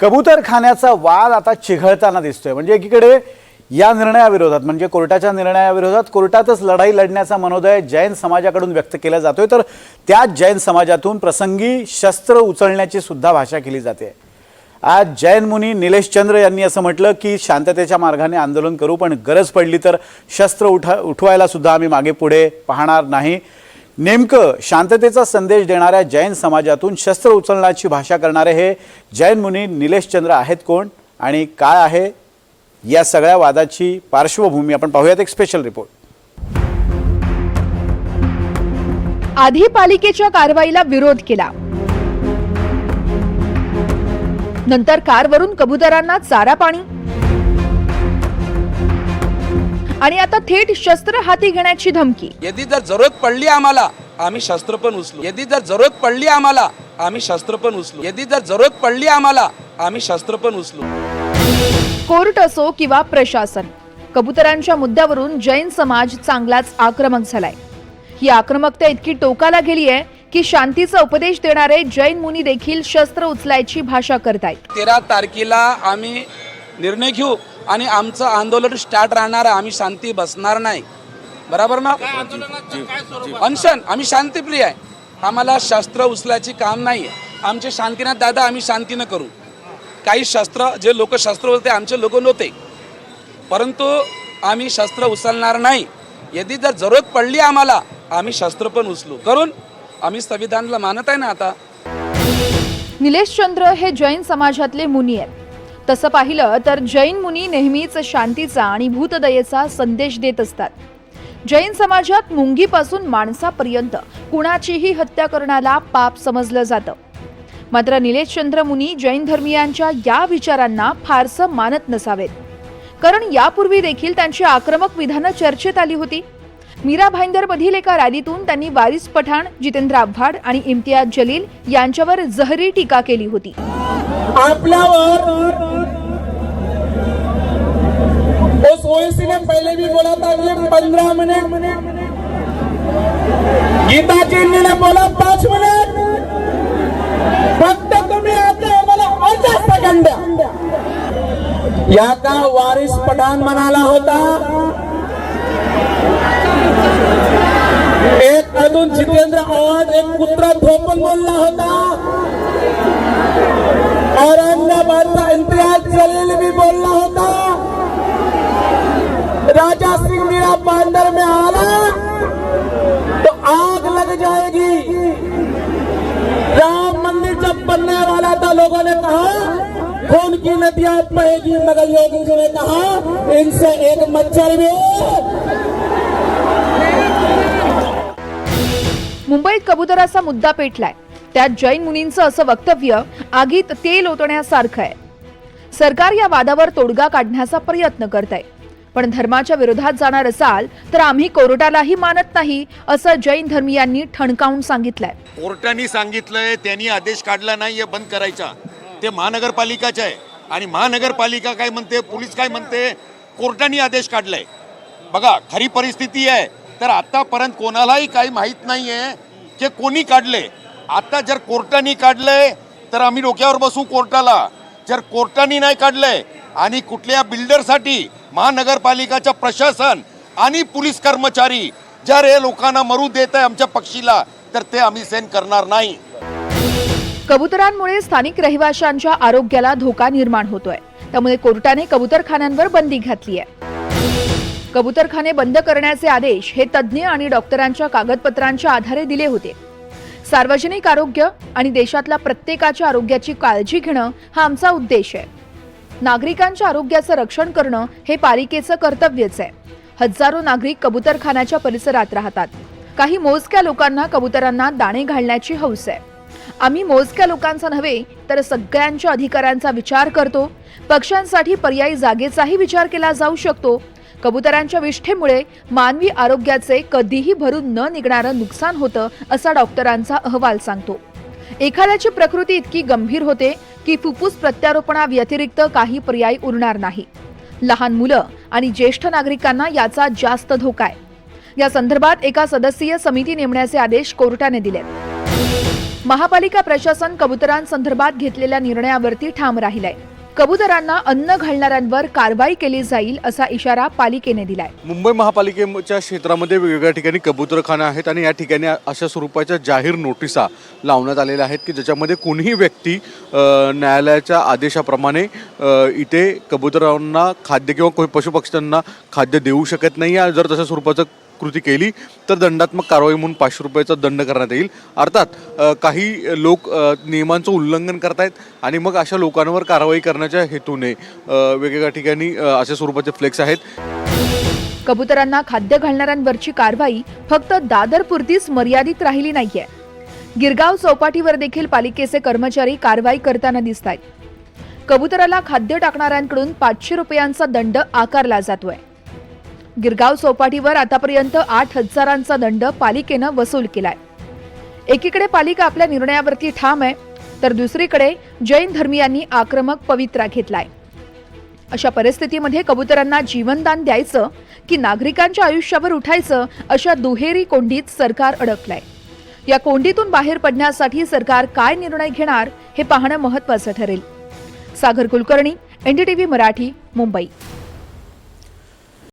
कबूतरखान्याचा वाद आता चिघळताना दिसतोय. म्हणजे एकीकडे या निर्णयाविरोधात म्हणजे कोर्टाच्या निर्णयाविरोधात कोर्टातच लढाई लढण्याचा मनोदय जैन समाजाकडून व्यक्त केला जातोय. तर त्याच जैन समाजातून प्रसंगी शस्त्र उचलण्याची सुद्धा भाषा केली जाते. आज जैन मुनी निलेश चंद्र यांनी असं म्हटलं की शांततेच्या मार्गाने आंदोलन करू पण गरज पडली तर शस्त्र उठा उठवायला सुद्धा आम्ही मागे पुढे पाहणार नाही. नेमकं शांततेचा संदेश देणाऱ्या जैन समाजातून शस्त्र उचलण्याची भाषा करणारे हे जैन मुनी निलेश चंद्र आहेत कोण आणि काय आहे या सगळ्या वादाची पार्श्वभूमी आपण पाहूयात एक स्पेशल रिपोर्ट आधी पालिकेच्या कारवाईला विरोध केला. नंतर कारवरून कबुतरांना चारा पाणी. आणि आता थेट शस्त्र हाती घेण्याची धमकी. यदि जर जरूरत पडली आम्हाला आम्ही शस्त्र पण उचलू. यदि जर जरूरत पडली आम्हाला आम्ही शस्त्र पण उचलू. यदि जर जरूरत पडली आम्हाला आम्ही शस्त्र पण उचलू. कोर्ट असो किंवा प्रशासन कबुतरांच्या मुद्द्यावरून जैन समाज चांगलाच आक्रमक झालाय. ही आक्रमकता इतकी टोकाला गेली आहे की शांतीचा उपदेश देणारे जैन मुनी देखील शस्त्र उचलायची भाषा करतायत. तेरा तारखेला आम्ही निर्णय घेऊ. आणि आमचं आंदोलन स्टार्ट राहणार आहे. आम्ही शांती बसणार नाही. बरोबर ना? अनशन आम्ही शांतीप्रिय आहे. आम्हाला शस्त्र उचलायची काम नाही आहे. आमचे शांतीनाथ दादा आम्ही शांतीनं करू. काही शस्त्र जे लोक शस्त्र होते आमचे लोक नव्हते. परंतु आम्ही शस्त्र उचलणार नाही. यदि जर जरूरत पडली आम्हाला आम्ही शस्त्र पण उचलू. करून आम्ही संविधानाला मानत आहे ना आता? निलेश चंद्र हे जैन समाजातले मुनी आहेत. तसं पाहिलं तर जैन मुनी नेहमीच शांतीचा आणि भूतदयेचा संदेश देत असतात. जैन समाजात मुंगीपासून माणसापर्यंत कुणाचीही हत्या करण्याला पाप समजलं जातं. मात्र निलेशचंद्र मुनी जैन धर्मियांच्या या विचारांना फारसं मानत नसावेत. कारण यापूर्वी देखील त्यांची आक्रमक विधानं चर्चेत आली होती. मीरा भाईंदर मधील एका रॅलीतून त्यांनी वारिस पठाण जितेंद्र आव्हाड आणि इम्तियाज जलील यांच्यावर जहरी टीका केली होती. आपल्यावर उस ओएसी ने पहले भी बोला था ये पंद्रह मिनट. गीता जी ने बोला पाच मिनिट. फक्त तुम्ही आता आम्हाला अर्धा सेकंद द्या. या का वारिस पठाण म्हणाला होता एक अजून जितेंद्र आवाज़ एक कुत्रा थोपन बोलला होता। औरंगाबादचा इम्तियाज़ जलील भी बोलना होता। राजा सिंह मीरा पांडर में आना तो आग लग जाएगी। राम मंदिर जब बनने वाला था, लोगों ने कहा, खून की नदियाँ बहेगी, मगर योगी जी ने कहा, इनसे एक मच्छर भी मुंबईत कबुतराचा मुद्दा पेटलाय. त्यात जैन मुनींचं असं वक्तव्य आगीत तेल ओतण्यासारखं आहे. सरकार या वादावर तोडगा काढण्याचा प्रयत्न करत आहे पण धर्माच्या विरोधात जाणार असाल तर आम्ही कोर्टालाही मानत नाही असं जैन धर्मियांनी ठणकावून सांगितलंय. कोर्टाने सांगितलंय त्यांनी आदेश काढला नाहीये बंद करायचा. ते महानगरपालिकाचे आहे. आणि महानगरपालिका काय म्हणते पोलीस काय म्हणते कोर्टाने आदेश काढलाय. बघा खरी परिस्थिती आहे. तर आतापर्यंत कोणालाही काही माहीत नाहीये की कोणी काढले. आता जर कोर्टाने काढलंय तर आम्ही डोक्यावर बसू कोर्टाला. जर कोर्टाने नाही काढलंय आणि कुठल्या बिल्डरसाठी महानगरपालिकाचं प्रशासन आणि पोलीस कर्मचारी जर हे लोकांना मरू देत आहे आमच्या पक्षीला तर ते आम्ही सेन करणार नाही. कबुतरांमुळे स्थानिक रहिवाशांच्या आरोग्याला धोका निर्माण होतोय. त्यामुळे कोर्टाने कबुतरखान्यांवर बंदी घातली आहे कबुतरखाने बंद करण्याचे आदेश हे तज्ज्ञ आणि डॉक्टरांच्या कागदपत्रांच्या आधारे दिले होते. सार्वजनिक आरोग्य आणि देशातल्या प्रत्येकाच्या आरोग्याची काळजी घेणं हा आमचा उद्देश आहे. नागरिकांच्या आरोग्याचं रक्षण करणं हे पालिकेचं कर्तव्यच आहे. हजारो नागरिक कबूतरखान्याच्या परिसरात राहतात. काही मोजक्या लोकांना कबुतरांना दाणे घालण्याची हौस आहे. आम्ही मोजक्या लोकांचा नव्हे तर सगळ्यांच्या अधिकारांचा विचार करतो. पक्ष्यांसाठी पर्यायी जागेचाही विचार केला जाऊ शकतो कबुतरांच्या विष्ठेमुळे मानवी आरोग्याचे कधीही भरून न निघणारं नुकसान होतं असा डॉक्टरांचा अहवाल सांगतो. एखाद्याची प्रकृती इतकी गंभीर होते की फुफ्फुस प्रत्यारोपणाव्यतिरिक्त काही पर्याय उरणार नाही. लहान मुलं आणि ज्येष्ठ नागरिकांना याचा जास्त धोका आहे. या संदर्भात एका सदस्यीय समिती नेमण्याचे आदेश कोर्टाने दिलेत. महापालिका प्रशासन कबुतरांसंदर्भात घेतलेल्या निर्णयावरती ठाम राहिलंय. कबुतरांना अन्न घालणाऱ्यांवर कारवाई केली जाईल असा इशारा पालिकेने दिलाय. मुंबई महापालिकेच्या क्षेत्रामध्ये वेगवेगळ्या ठिकाणी कबुतरखाना आहेत आणि या ठिकाणी अशा स्वरूपाच्या जाहीर नोटिसा लावण्यात आलेल्या आहेत की ज्याच्यामध्ये कोणीही व्यक्ती न्यायालयाच्या आदेशाप्रमाणे इथे कबुतरांना खाद्य किंवा कोणी पशुपक्ष्यांना खाद्य देऊ शकत नाही. आणि जर तशा स्वरूपाचं कृती केली तर दंडात्मक कारवाई म्हणून पाचशे रुपयाचा दंड करण्यात येईल. अर्थात काही लोक नियमांचं उल्लंघन करतायत आणि मग अशा लोकांवर कारवाई करण्याच्या हेतूने वेगवेगळ्या ठिकाणी अशा स्वरूपाचे फ्लेक्स आहेत. कबुतरांना खाद्य घालणाऱ्यांवरची कारवाई फक्त दादरपुरतीच मर्यादित राहिली नाहीये. गिरगाव चौपाटीवर देखील पालिकेचे कर्मचारी कारवाई करताना दिसत आहेत कबुतराला खाद्य टाकणाऱ्यांकडून पाचशे रुपयांचा दंड आकारला जातोय. गिरगाव चौपाटीवर आतापर्यंत आठ हजारांचा दंड पालिकेनं वसूल केलाय. एकीकडे पालिका आपल्या निर्णयावरती ठाम आहे तर दुसरीकडे जैन धर्मियांनी आक्रमक पवित्रा घेतलाय. अशा परिस्थितीमध्ये कबुतरांना जीवनदान द्यायचं की नागरिकांच्या आयुष्यावर उठायचं अशा दुहेरी कोंडीत सरकार अडकलंय. या कोंडीतून बाहेर पडण्यासाठी सरकार काय निर्णय घेणार हे पाहणं महत्वाचं ठरेल. सागर कुलकर्णी एनडीटीव्ही मराठी मुंबई.